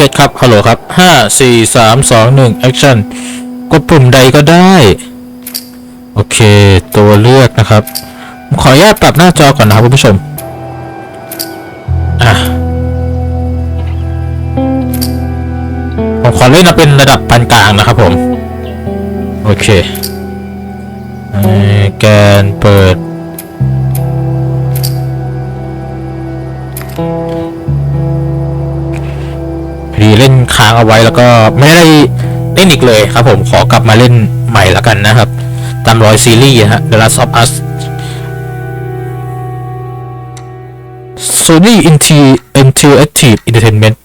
เช็ดครับฮัลโหลครับห้าสี่สามสองหนึ่งแอคชั่นกดปุ่มใดก็ได้ โอเค ตัวเลือกนะครับ ขออนุญาตปรับหน้าจอก่อนนะครับคุณผู้ชมอะผมขอเล่นมาเป็นระดับปานกลางนะครับผม โอเคแกนเปิด ดีเล่นค้างเอาไว้แล้วก็ไม่ได้เล่นอีกเลยครับผมขอกลับมาเล่นใหม่แล้วกันนะครับ ตามรอยซีรีส์นะฮะ The Last of Us Sony Inter- Interactive Entertainment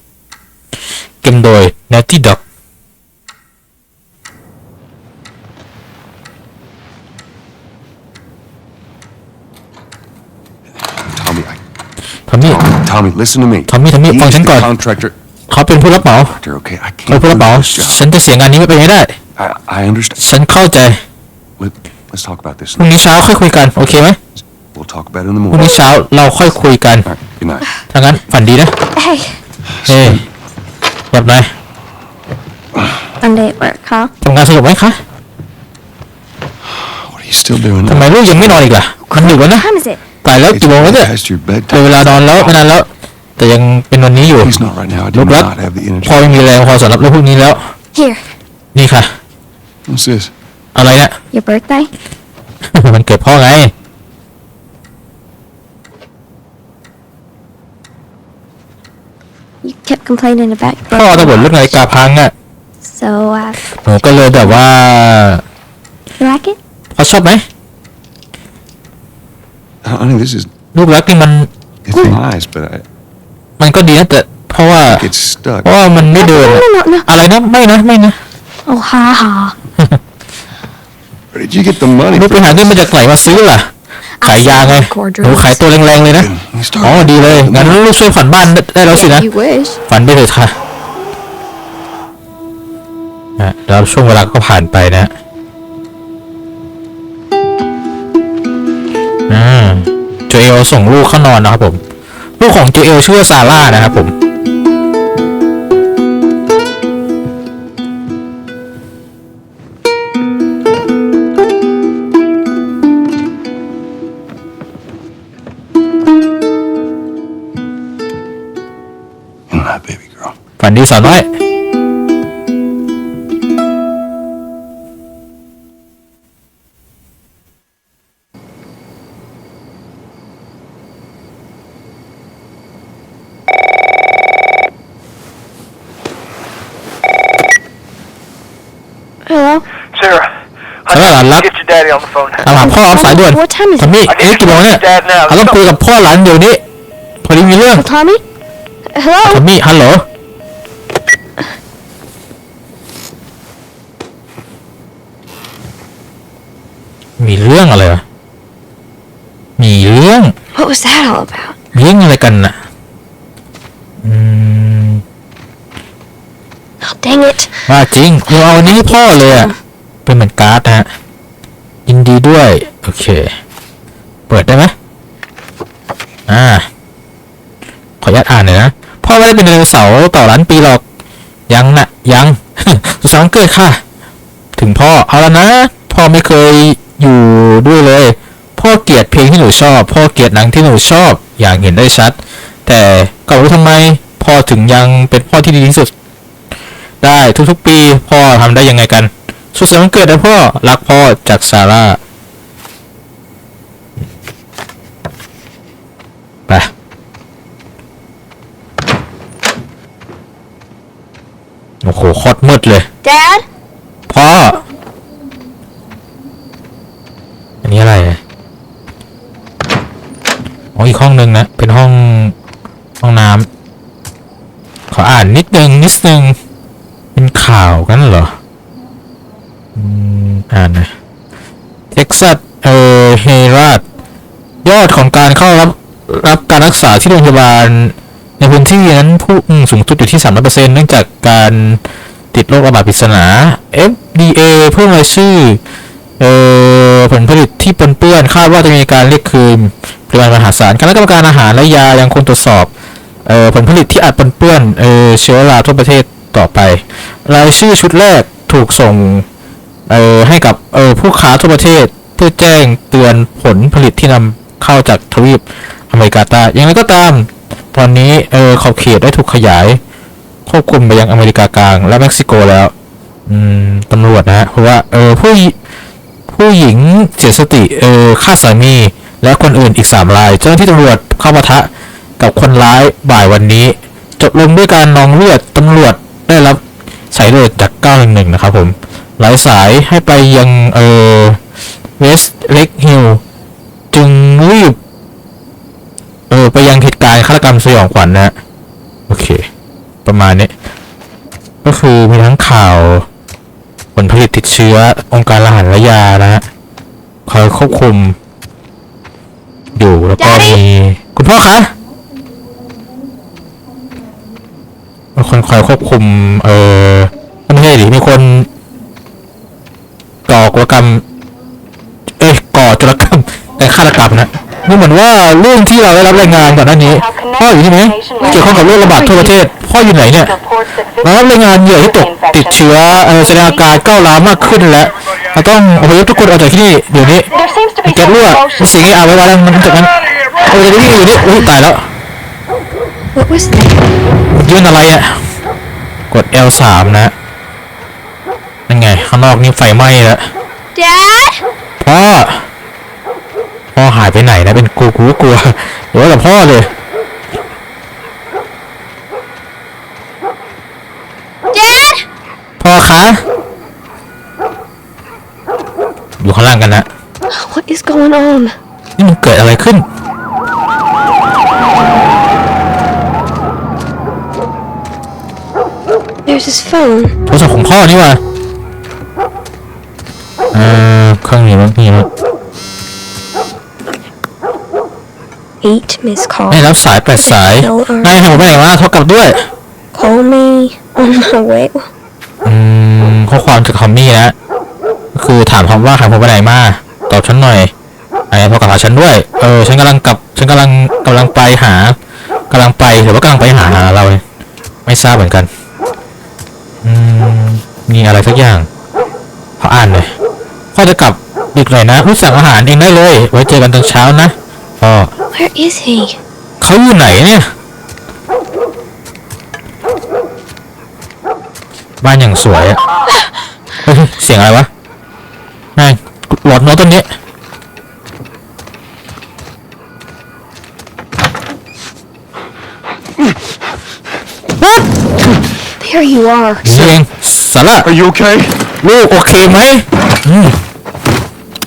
เกมโดย Naughty Dog Tommy, I, ทอมมี่ Tommy, listen to me. Tommy, Tommy, He's ฟังฉัน the ก่อน contractor. เขาเป็นผู้รับเหมา Doctor, okay, I เขาเป็น can't ผู้รับเหมา do this job. ฉันจะเสียงานนี้ไม่ไปไม่ได้ I, I understand. ฉันเข้าใจ Let, let's talk about this. พรุ่งนี้เช้าค่อยคุยกัน โอเคไหม We'll talk about it in the พรุ่ง morning. นี้เช้าเราค่อยคุยกัน All right, good night. ถ้างั้นฝันดีนะ Hey, เฮ้ยแบบไหน Monday at work, huh? ทำงานสนุกไหมคะ What are you still doing? ทำไมลูกยังไม่นอนอีกล่ะมันดึกแล้วนะ What time is it? ตายแล้ว It's กี่โมงแล้วเนี่ย past your เป็นเว bedtime. ลานอนแล้วไม่นานแล้ว แต่ยังเป็นวันนี้อยู่ Please not right now. I ลู do กรัก not have the energy. พอไม่มีแรงพอสำหรับเรื่องพวกนี้แล้ว Here, นี่ค่ะ What's this? อะไรเนี่ย your birthday? มันเกิดพ่อไง You kept complaining about your พ่อต้องบ่น birthday. เรื่องนาฬิกาพังอะ So, uh, หนูก็เลยแบบว่า you like it? พ่อชอบไหม Honey, this is, ลูกรักนี่มัน it's nice, but I มันก็ดีนะแต่เพราะว่า get stuck. เพราะว่ามันไม่เดิน No, อะ no, no, no. อะไรนะไม่นะไม่นะ Oh, ha ha. Where did you get the money? ลูกไป for หาเงิน this? มาจากไหนมาซื้อล่ะขายยาไงหนูขายตัวแรงๆเลยนะ Then you start อ๋อดีเลยงั้นลูกช่วยผ่อนบ้านได้แล้วสินะ You wish. ฝันไปเถิดค่ะนะแล้วช่วงเวลาก็ผ่านไปนะอ่าโจเอลส่งลูกเข้านอนนะครับผม ลูกของโจเอลชื่อว่าซาร่านะครับผม Good night, baby girl. ฝันดีสาวน้อย ตามหาพ่อเอาสายด่วน What time is ทอม it? มี่เอ๊ะกี่โมงเนี่ยเราต้องคุยกับพ่อหลานเดี๋ยวนี้ พอดีมีเรื่อง Tommy? ทอ Hello? มมี่ฮัลโหลมีเรื่องอะไรวะมีเรื่อง What was that all about? มีเรื่องอะไรกันน่ะอืม Oh, dang it. ว่าจริงเราเอาอันนี้ให้พ่อเลยอะเป็นเหมือนการ์ดนะฮะยิน ดีด้วย โอเค เปิดได้ไหมอ่า ขออนุญาตอ่านหน่อยนะ พ่อไม่ได้เป็นไดโนเสาร์ต่อล้านปีหรอก ยังนะยังสุสันเกิดค่ะ ถึงพ่อ เอาล้วนะ พ่อไม่เคยอยู่ด้วยเลย พ่อเกลียดเพลงที่หนูชอบ พ่อเกลียดหนังที่หนูชอบ อย่างเห็นได้ชัด แต่ก็รู้ทำไม พ่อถึงยังเป็นพ่อที่ดีที่สุด ได้ทุกๆปี พ่อทำได้ยังไงกัน สุขสันต์วันเกิดนะพ่อ รักพ่อจากซาร่า ไป โอ้โหโคตรมืดเลย Dad? พ่อ อันนี้อะไรเนี่ยอ๋ออีกห้องหนึ่งนะ เป็นห้อง ห้องน้ำ ขออ่านนิดนึง นิดนึง เป็นข่าวกันเหรอ อ่านนะเท็กซัสเออเฮราดยอดของการเข้ารับรับการรักษาที่โรงพยาบาล ในพื้นที่นั้นผู้สูงสุดอยู่ที่300%เนื่องจากการติดโรคระบาดปริศนา FDA เพิ่มรายชื่อเออผลผลิตที่ปนเปื้อนคาดว่าจะมีการเรียกคืนปริมาณมหาศาลคณะกรรมการอาหารและยายังคงตรวจสอบเออผลผลิตที่อาจปนเปื้อนเออเชื้อราทั่วประเทศต่อไป รายชื่อชุดแรกถูกส่ง เอ่อให้กับเอ่อผู้ค้าทั่วประเทศเพื่อแจ้งเตือนผลผลิตที่นำเข้าจากทวีปอเมริกาใต้อย่างไรก็ตาม ตอนนี้เอ่อขอบเขตได้ถูกขยาย ควบคุมไปยังอเมริกากลางและเม็กซิโกแล้ว อืมตำรวจนะฮะเพราะว่าเออผู้ผู้หญิงเสียสติเออฆ่าสามีและคนอื่นอีกสามราย เจ้าหน้าที่ตำรวจเข้าปะทะกับคนร้ายบ่ายวันนี้ จบลงด้วยการนองเลือดตำรวจได้รับสายเลือดจาก911นะครับผม หลายสายให้ไปยังเออเวสเล็กฮิลจึงรีบเออไปยังเหตุการณ์ฆาตกรรมสยองขวัญนะฮะโอเค ประมาณนี้ ก็คือมีทั้งข่าว ผลผลิตติดเชื้อองค์การอาหารและยานะฮะคอยควบคุม อยู่แล้วก็มีคุณพ่อคะมีคนคอยควบคุม เออไม่ใช่ดิมีคน ก่อกรกรรม เอ้ยก่อจุลกรรมแต่ฆาตกรรมนะนี่เหมือนว่าเรื่องที่เราได้รับรายงานก่อนหน้านี้พ่ออยู่ที่ไหนเกี่ยวข้องกับโรคระบาดทั่วประเทศพ่ออยู่ไหนเนี่ยเรารับรายงานเหยื่อที่ตกติดเชื้อเอ่อแสดงอาการก้าวร้าวมากขึ้นและเราต้องอพยพทุกคนออกจากที่นี่เดี๋ยวนี้ There seems to มี be แก๊ส some รั่วมี commotion. เสียงไอ้อาไว้ไว้แล้วมันจากนั้นเอาจากที่นี่อยู่นี่อุ้ยตายแล้ว What was that? ยื่นอะไรอะกด L3 นะ นั่นไง ข้างนอกนี่ไฟไหม้แล้ว Dad? พ่อ พ่อหายไปไหนนะ เป็นกูกูก็กลัวเดี๋ยวกับพ่อเลย Dad? พ่อคะ อยู่ข้างล่างกันนะ What is going on? นี่มันเกิดอะไรขึ้น There's his phone. โทรศัพท์ของพ่อนี่หว่า อเครื่องนี้มั้งนี่มั้ง Eight missed ไม่ calls. รับสายแปดสายนายผมไปไหนวะโทรกลับด้วย Call me on my way. อืมข้อความจากคอมมี่นะก็คือถามคำว่าหายผมไปไหนมาตอบฉันหน่อยไอ้พอกลับหาฉันด้วย เออฉันกำลังกลับฉันกำลังกำลังไปหากำลังไปหรือว่ากำลังไปหาเราเนี่ยไม่ทราบเหมือนกันอืมมีอะไรสักอย่างขออ่านเลยพ่อจะกลับ ดึกหน่อยนะรู้สั่งอาหารเองได้เลย ไว้เจอกันตอนเช้านะพ่อ Where is he? เขาอยู่ไหนเนี่ย บ้านอย่างสวยอะเฮ้ยเสียงอะไรวะนายหลอดเนาะต้นนี้ There you are. นี่เองสาระ Are you okay? ลูกโอเคไหมอืม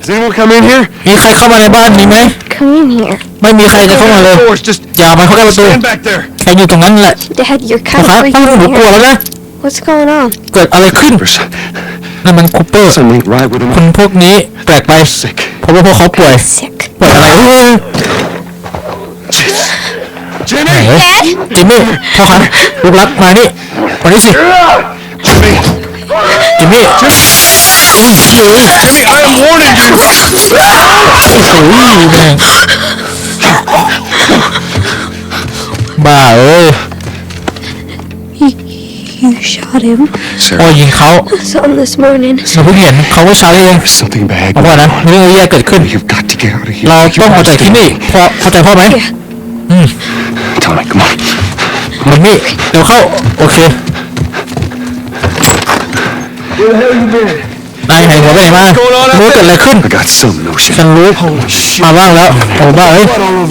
Has anyone come in here? มีใครเข้ามาในบ้านนี้ไหม Come in here. ไม่มีใครจะเข้ามาเลย Doors, just อย่ามาเข้าใกล้ประตู stand back there. ใครอยู่ตรงนั้นแหละ Dad, you're พ่อ kind ครับ of พ่อ freaking หนู me กลัว out. แล้วนะ What's going on? เกิดอะไรขึ้น There's นั่นมันคูเปอร์ something right with คน him. พวกนี้แปลกไป Sick. เพราะว่าพวกเขาป่วย Sick. ป่วยอะไรเฮ้ยไหน Jimmy! เว้ยจิมมี่พ่อครับลูกรักมานี่มานี่สิ Jimmy! จิมมี่ Jimmy, I am warning you! โอ้ยแม่งบ้าเอ้ย You shot him. พ่อ Sarah, ยิงเขา Saw him this morning. หนูเพิ่งเห็นเขาเมื่อเช้านี้เอง there's something bad เพราะว่า going นะ on. เรื่องแย่เกิดขึ้น You've got to get out of here. เรา You ต้องออก gotta จากที่ stay นี่ with พอเข้าใจพ่อไหม Yeah. อืม me. Tell me, come on. มันนี่เดี๋ยวเข้า โอเค นายหายหัวไปไหนมารู้เกิดอะไรขึ้น I got some notion. ฉันรู้มาบ้างแล้วโอ้บ้าเอ้ย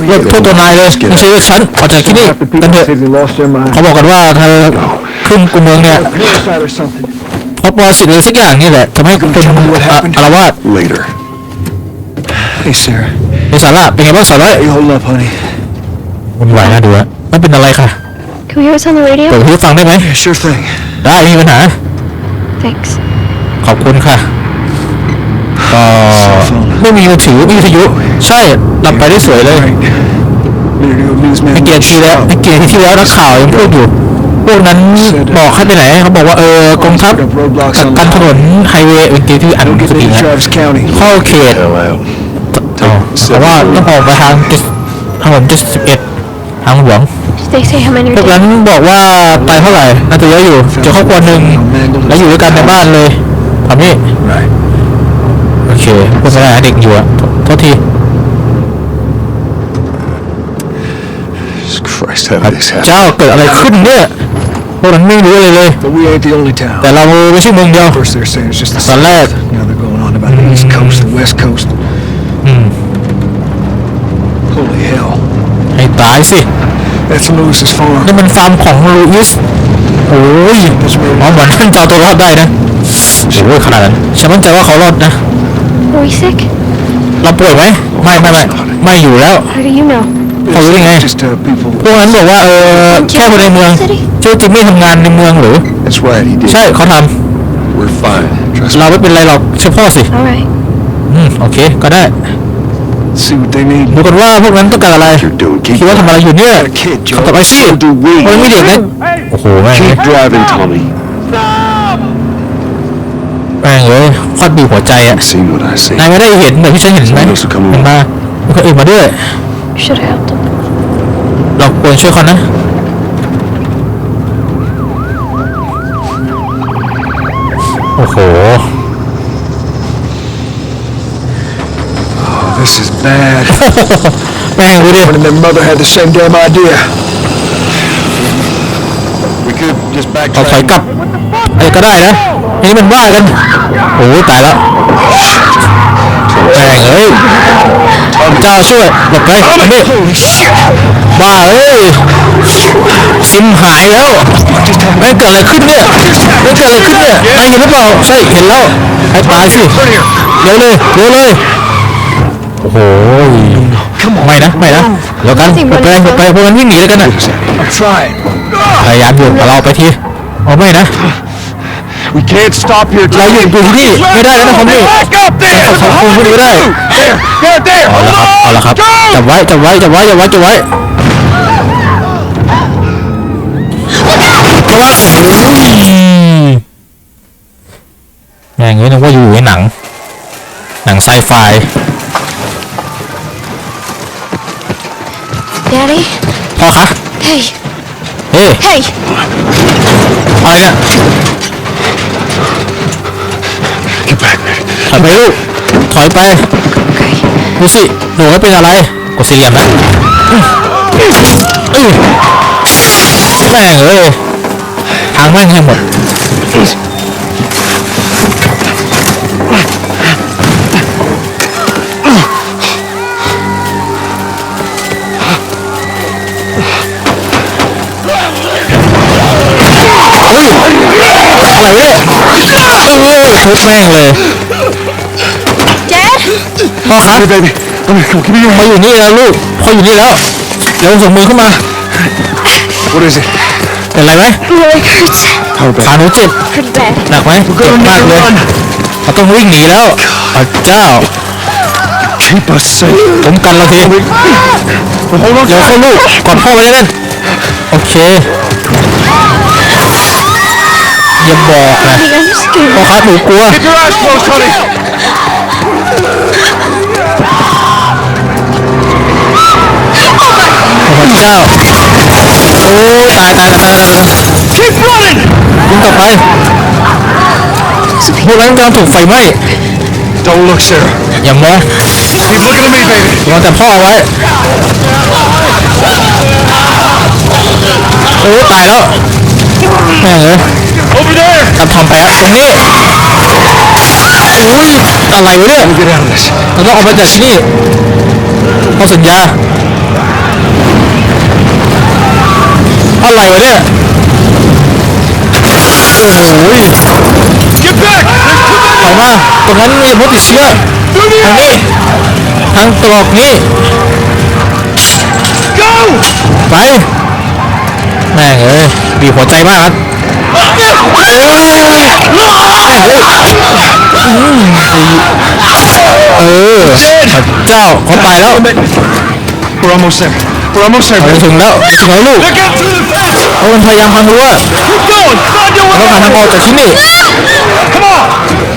เลิกพูดตัวนายเลยไม่ใช่เรียกฉันออกจากที่นี่กันเถอะ They lost their mind. เขาบอกกันว่าเธอขึ้นกุมเมืองเนี่ย Suicide or something. เพราะปรสิตหรือสักอย่างนี่แหละทำให้เป็นอะอารวาส Later. Hey, Sarah. มีสาระเป็นไงบ้างสาระ You hold up, honey. วุ่นวายน่าดูฮะไม่เป็นอะไรค่ะ Can we hear what's on the เปิด radio? หูฟังได้ไหม Yeah, sure thing. ได้ไม่มีปัญหา Thanks. ขอบคุณค่ะก็ไม่มีมือถือไม่มีวิทยุ ใช่หลับไปได้สวยเลย Right. Radio newsman. ไม่เกียรติทีแล้วไม่เกียรติที่แล้วนักข่าวยังพูดอยู่พวกนั้นบอกให้ไปไหนเขาบอกว่าเออกองทัพกักกันถนนไฮเวย์เป็นเกียรติที่อัน Don't ส get ติ into นะ Travis County. เข้าเขต Hell out. อ๋อแต่ว่าต้องออกไปทางเจ็ดถนนเจ็ดสิบเอ็ดทางหลวง Did they say how many พว are กนั้น dead? บอกว่าตายเท่าไหร่น่าจะเยอะอยู่เจอครอบครัวหนึ่งแล้วอยู่ด้วยกันในบ้านเลย ทำนี่ Right. โอเคพูดไม่ได้นะเด็กอยู่อะโทโทษที Jesus Christ, how did this happen? เจ้าเกิดอะไรขึ้นเนี่ยพวกนั้นไม่รู้อะไรเลย But we ain't the only แต่ town. เราไม่ใช่เมืองเดียว First they're saying it's just the ตอนแรก Now they're going on about the East Coast, the West Coast. อืม Holy hell. ให้ตายสิ That's Lewis's farm. นี่มันฟาร์มของลูอิสโอ้ยอ๋อเหมือนท่านจะเอาตัวรอดได้นะ โอ้ยขนาดนั้นฉันมั่นใจว่าเขารอดนะ Are we sick? เราป่วยไหมไม่ไม่ไม่ไม่อยู่แล้ว How do you know? เขารู้ได้ไง Just uh, people. พวกนั้นบอกว่าเออแค่คนในเมือง ชื่อจิมมี่ทำงานในเมืองหรือ That's right, he did. ใช่เขาท We're fine. Trust ำ me. เราไม่เป็นไรหรอกเชื่อพ่อสิ Alright. อืมโอเค ก็ได้ See what they need. ดูกันว่าพวกนั้นต้องการอะไร You're doing. คิด Keep, ว่าทำอะไรอยู่เนี่ย A kid, เขา Joe. ตอบไปสิ so do we. มันไม่เด็กนะ โอ้โหแม่ง Keep driving, Tommy. แม่งเลยคอดบีบหัวใจอะ Seen what I see. นายไม่ได้เห็นแบบที่ฉันเห็นไหมเห็นมามีคนอื่นมาด้วย Should have helped him. เราควรช่วยเขานะโอ้โห Oh, this is bad. แม่งดูดิ When their mother had the same damn idea. We could just เราถอย backtrack. กลับ ไอ้ก็ได้นะอันนี้มันบ้ากันโอ้ยตายแล้วแม่งเอ้ยเจ้าช่วยหลบไปอันนี้บ้าเอ้ยซิมหายแล้วแม่งเกิดอะไรขึ้นเนี่ยแม่งเกิดอะไรขึ้นเนี่ยนายเห็นหรือเปล่าใช่เห็นแล้วให้ตายสิเร็วเลยเร็วเลยโอ้โหไม่นะไม่นะเดี๋ยวกันหลบไปหลบไปพวกมันวิ่งหนีเลยกันน่ะ I'm trying. พยายามอยู่แต่เราไปทีโอ้ไม่นะ We can't stop here. เราหยุดอยู่ที่นี่ไม่ได้แล้วนะผมนี่ Back up there. ขอคุณไม่ได้ There, there, there. เอาละครับเอาละครับจับไว้จับไว้จับไว้จับไว้จับไว้ระวังอืมแม่งเอ้ยนึกว่าอยู่ในหนัง หนังไซไฟ Daddy? พ่อคะ Hey. เฮ้ย Hey! อะไรเนี่ย Get back, man. ถ อยไปลูก ถอยไป Okay. ดูสิหนูว่าเป็นอะไร กดสี่เหลี่ยมนะอื้ออื้อแม่งเอ้ยทางแม่งให้หมดอะไรวะเนี่ยเออทุบแม่งเลย Dad? พ่อครับ Baby, come here, come, give me your พ่ออยู่นี่แล้วลูกพ่ออยู่นี่แล้วเดี๋ยวส่งมือเข้ามา What is it? เป็นไรไหม My leg hurts. How ขา bad? หนูเจ็บ Pretty bad. หนักไหมเจ็บมากเลยเราต้องวิ่งหนีแล้วพระเจ้า Keep us safe. ผมกันเราที Hold on. เดี๋ยวเข้าลูกกอดพ่อไว้เลยโอเคอย่าบอกนะ Daddy, I'm scared. พ่อครับหนูกลัว ตายตายตายตายตาย Keep running. วิ่งกลับไปพวกนั้นกำลังถูกไฟไหม้ Don't look, Sarah. อย่ามอง Keep looking at me, baby. มองแต่พ่อไว้โอ้ตายแล้วแม่งเอ้ย Over there. ทำทำไปครับตรงนี้อุ้ยอะไรวะเนี่ย Get out of this. เราต้องออกมาจากที่นี่ข้อสัญญา อะไรวะเนี่ย โอ้ย Get back. ถอยมาตรงนั้นมีมดติดเชื้อทางนี้ทางตรอกนี้ Go. ไปแม่งเอ้ยบีบหัวใจมากครับเอ้ยแม่งเอ้ยอืมเออพระเจ้าเขาตายแล้ว We're almost there. We're almost there, เรา baby. ถึงแล้วถึงแล้วลูก Look out through the fence. เขามันพยายามพังรั้ว Keep going. Find your เรา way ต้องหา out. ทางออกจากที่นี่ Come on.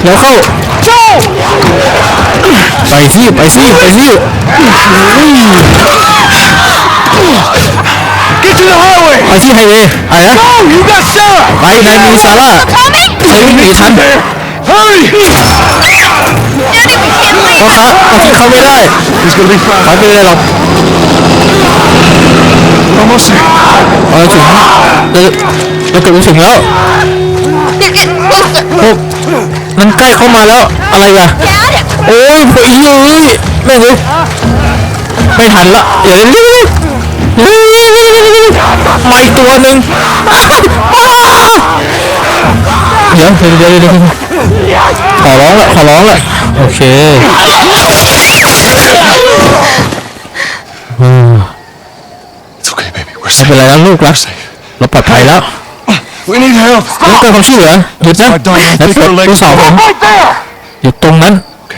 เดี๋ยวเข้า Go. ไปสิไปสิไปสิอุ้ย to the highway! ไปที่ไฮเวย์อะไรนะ Oh, you got Sarah! ไปนายมีซาร่าเธอวิ่งหนีฉัน Hurry! พ่อครับเราที่เขาไม่ได้ He's gonna be เขา fine. ไม่ได้หรอก Almost there. เราถึงเราเราเกือบจะถึงแล้วโอ้มันใกล้เข้ามาแล้วอะไรอะโอ้ยผีเลยแม่งเลยไม่ทันละอย่าเร็วเร็วเร็วเร็วเร็วเร็วมาอีกตัวหนึ่งเดี๋ยวเดี๋ยวเดี๋ยวเดี๋ยวขอร้องละขอร้องละโอเค ไม่เป็นไรแล้วลูกรักเราปลอดภัยแล้ว We need help. แล้วเกิดความช่วยเหลือหยุดนะแล้วเกิดลูกสาวผมอยู่ตรงนั้น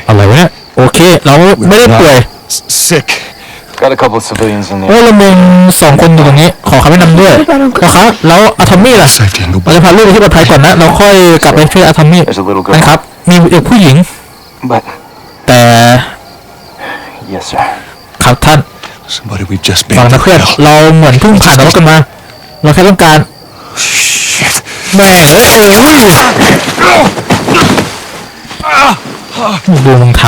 อะไรวะเนี่ยโอเค เราไม่ได้ป่วย S- Sick. Got a couple of civilians in โอ้เรามึงสองคนอยู่ตรงนี้ ขอคำแนะนำด้วยนะครับแล้วอะทอมมี่ล่ะ Safety and เราจะพาลูกไปที่ปลอดภัยก่อนนะเราค่อยกลับไปช่วยอะทอมมี่ There's a little girl. นะครับ มีเด็กผู้หญิง But แต่ yes, sir. ครับท่าน Somebody we've just ฟัง been นะเพื่อน through hell. เราเหมือนเพิ่งผ่านนรกกันมา เราแค่ต้องการ Shit. แม่งเอ้ยโอ้ยดูมึงท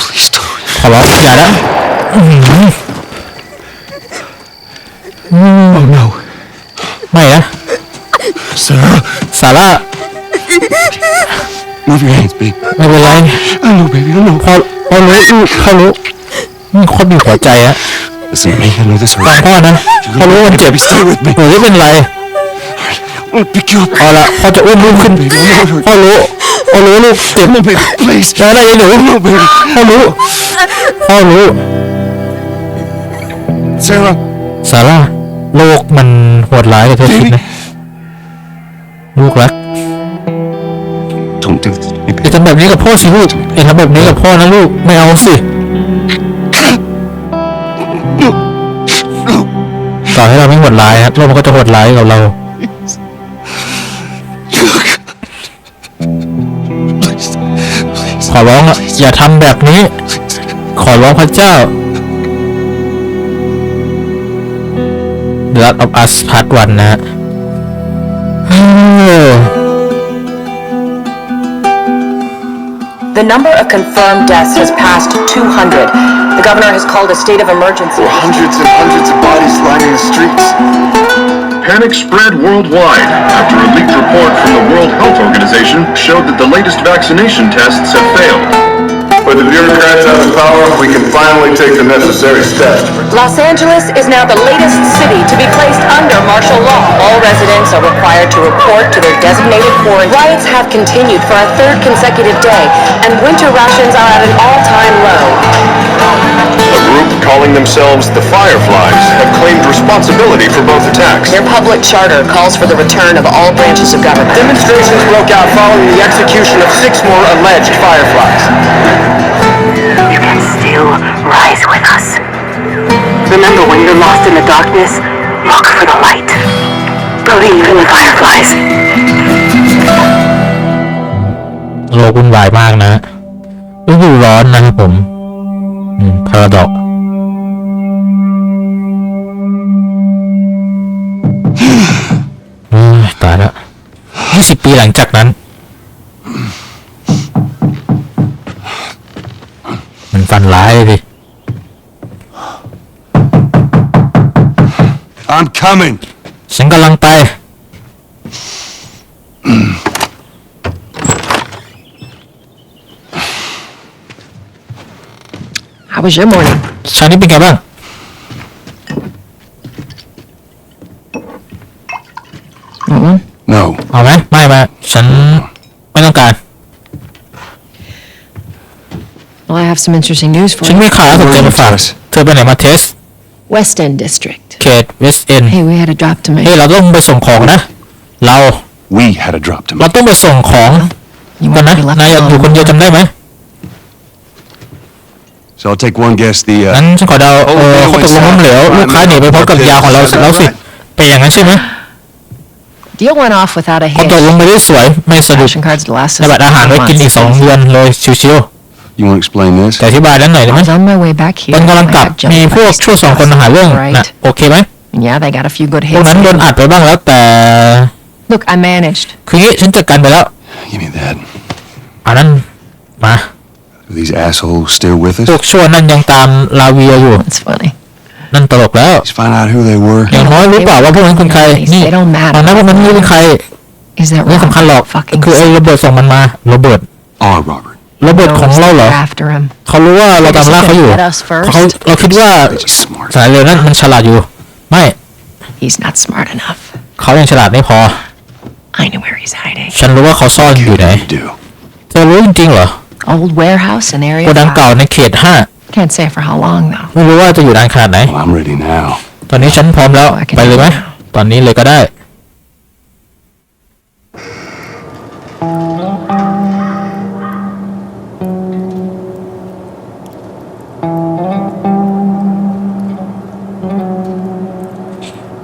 Please don't. ำขอร้องอย่าละ Oh no. ไม่นะ Sarah. ซาร่า Move your hands, babe. ไม่เป็นไร I know, baby. I know. พอพอรู้ลูกพอรู้ นี่คนมีหัวใจอะ Listen to me. I know this ฟัง hurts. พ่อนะพอรู้ว่ามันเจ็บ Stay with me. หนูไม่เป็นไร I'm gonna pick you up. เอาละพ่อจะอุ้มลูกขึ้น พ่อรู้พ่อรู้ลูกเจ็บ Come on, baby. Please. แล้วได้ยังหนู No, baby. พ่อรู้พ่อรู้ Sarah. ซาร่าโลกมันโหดร้ายกว่าเธอคิดนะลูกรัก Don't do this to me, อย่า baby. ทำแบบนี้กับพ่อสิลูกอย่าทำแบบนี้กับพ่อนะลูกไม่เอาสิ ต่อให้าไม่โหดร้ายนะโลกมันก็จะโหดร้ายกับเรา ขอร้องอะอย่าทำแบบนี้ ขอร้องพระเจ้า Blood of Us Part 1นะฮะเฮ้ย The number of confirmed deaths has passed 200. The governor has called a state of emergency. Hundreds and hundreds of bodies lining the streets. Panic spread worldwide after a leaked report from the World Health vaccination tests have failed. With the bureaucrats out of power, we can finally take the necessary steps. Los Angeles is now the latest city to be placed under martial law. All residents are required to report to their designated quarantine. Riots have continued for a third consecutive day, and winter rations are at an all-time low A group calling themselves the Fireflies have claimed responsibility for both attacks. Their public charter calls for the return of all branches of government. Demonstrations broke out following the execution of six more alleged fireflies. You can still rise with us. Remember when you're lost in the darkness, look for the light. Believe in the fireflies. โลกวุ่นวายมากนะฤดูร้อนนะครับผม อืมพาราดอกตายแล้วยี่สิบปีหลังจากนั้น มันฟันร้ายเลยดิ I'm coming. ฉันกำลังไป How was your morning? เช้านี้เป็นไงบ้าง No. เอาไหมไม่มาฉันไม่ต้องการ Well, I have some interesting news for ฉัน you. มีข่าวน่าสนใจมาฝากเธอไปไหนมาเทส West End District. เขตเวสเอ็น Hey, we had a drop to เฮ้ย make. เราต้องไปส่งของนะ เรา We had a drop to เรา make. ต้องไปส่งของ You กัน want นะ to be left นายอยากอยู่คน alone? เดียวจำได้ไหม So I'll take one guess. The งั้น uh, ฉันขอเดาเออเขาตกลงล้มเหลวลูกค้าหนีไปพร้อมกับยาของเราเสร็จแล้วสิเป็นอย่างนั้นใช่ไหม Deal went off without a เขาตก hitch. ลงไปได้สวยไม่สะดุด Ration cards to last ได้ us บัตรอาหารไว้กินอีก months. สองเดือนเลยชิว You want to explain this? จะอธิบายนั้นหน่อยได้ I ไหม was on my way back here. ตอนกำลัง I กลับ got jumped มีพวก by ช่วยสองคนหาเรื่อง right? นะโอเคไหม And yeah, they got a few good พวก hits. นั้นโดนอัดไปบ้างแล้วแต่ Look, I managed. คืองี้ฉันจัดการไปแล้ว Give me that. อันนั้นมา Are these assholes still with พว us? กชั่วนั่นยังตามลาเวียอยู่ It's funny. นั่นตลกแล้ว Let's find out who they were. อย่างน้อยรู้เปล่าว่าพวกนั้นเป็นใคร นี่ They don't matter. ตอนนั้นพวกนั้นไม่เป็นใคร Is that ไม่สำคัญหรอก Fucking คือไอ้ระเบิดส่งมันมาระเบิด Our Robert. ระเบิดของเราเหรอ after him. เขารู้ว่าเราตามล่าเขาอยู่ Let us first. เขาเราคิดว่า He's smart. สายเรือนั้นมันฉลาดอยู่ ไม่ He's not smart enough. เขายังฉลาดไม่พอ I know where he's hiding. ฉันรู้ว่าเขาซ่อนอยู่ไหน You do. เธอรู้จริงๆเหรอ Old warehouse in area โกดัง five. เก่าในเขตห้า Can't say for how long though. ไม่รู้ว่าจะอยู่นานขนาดไหน Well, I'm ready now. ตอนนี้ฉันพร้อมแล้ว I can ไปเลยไหม do it now. ตอนนี้เลยก็ได้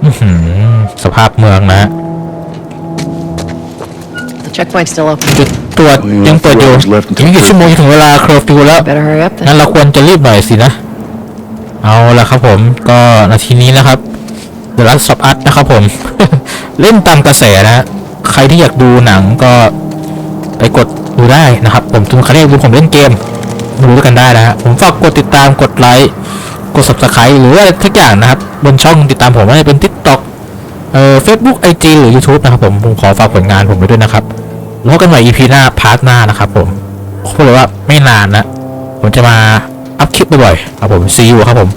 อื้อหือสภาพเมืองนะ The checkpoint's still open. จุดตรวจยังเปิดอยู่อีกไม่กี่ชั่วโมงจะถึงเวลาเคอร์ฟิวแล้ว Better hurry up งั้น then. เราควรจะรีบหน่อยสินะ เอาละครับผมก็นาทีนี้นะครับ The Last of Us นะครับผม เล่นตามกระแสนะฮะใครที่อยากดูหนังก็ไปกดดูได้นะครับ ผมทุนคาเรียกดูผมเล่นเกมมาดูด้วยกันได้นะฮะผมฝากกดติดตามกดไลค์กด subscribe หรือว่าอะไรทุกอย่างนะครับ บนช่องติดตามผมไม่ว่าจะเป็น TikTok เอ่อ Facebook IG หรือ YouTube นะครับผมผมขอฝากผลงานผมไปด้วยนะครับ แล้วกันใหม่ EP หน้าพาร์ทหน้านะครับผมพูดเลยว่าไม่นานนะ ผมจะมาอัพคลิปบ่อยๆครับผม see you ครับผม